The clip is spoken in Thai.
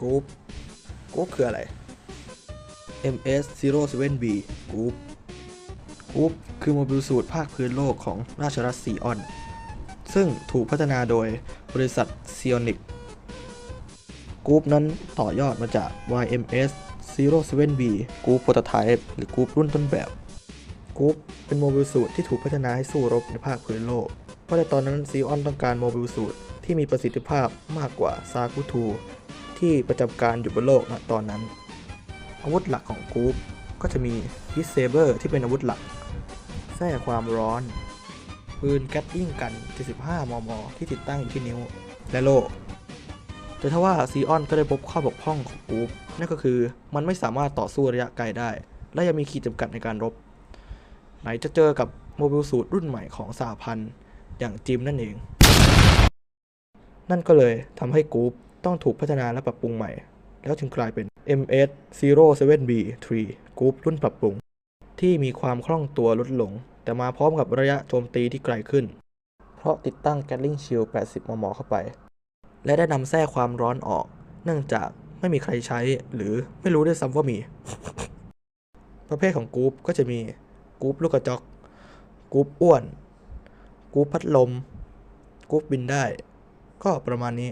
กรุ๊ปกรุ๊ปคืออะไร MS 07B กรุ๊ปกรุ๊ปคือโมบิลสูตรภาคพื้นโลกของราชรัฐซีออน ซึ่งถูกพัฒนาโดยบริษัทซีออนิกกรุ๊ปนั้นต่อยอดมาจาก YMS 07B กรุ๊ปโปรโตไทป์หรือกรุ๊ปรุ่นต้นแบบกรุ๊ปเป็นโมบิลสูตรที่ถูกพัฒนาให้สู้รบในภาคพื้นโลก เพราะในตอนนั้นซีออนต้องการโมบิลสูตรที่มีประสิทธิภาพมากกว่าซากุทู ที่ประจำการอยู่บนโลกณตอนนั้น อาวุธหลักของกรุ๊ปก็จะมีฮิสเซเบอร์ที่เป็นอาวุธหลักแส้ความร้อน ปืนแก๊ตลิงกัน 75 มม ที่ติดตั้งอยู่ที่นิ้วและโล่แต่ถ้าว่าซีออนก็ได้พบข้อบกพร่องของกรุ๊ปนั่นก็คือมันไม่สามารถต่อสู้ระยะไกลได้ และยังมีขีดจำกัดในการรบ ไหนจะเจอกับโมบิลสูตรรุ่นใหม่ของสหพันธ์อย่างจิมนั่นเอง นั่นก็เลยทำให้กรุ๊ป ต้องถูกพัฒนาและปรับปรุงใหม่ แล้วจึงกลายเป็น MS 07B 3กรุ๊ปรุ่นปรับปรุง ที่มีความคล่องตัวลดลง แต่มาพร้อมกับระยะโจมตีที่ไกลขึ้น เพราะติดตั้งแกลลิงชิล80 มม เข้าไป และได้นำแส้ความร้อนออก เนื่องจากไม่มีใครใช้หรือไม่รู้ด้วยซ้ำว่ามี ประเภทของกรุ๊ปก็จะมีกรุ๊ปลูกกระจอกกรุ๊ปอ้วนกรุ๊ปพัดลมกรุ๊ปบินได้ ก็ประมาณนี้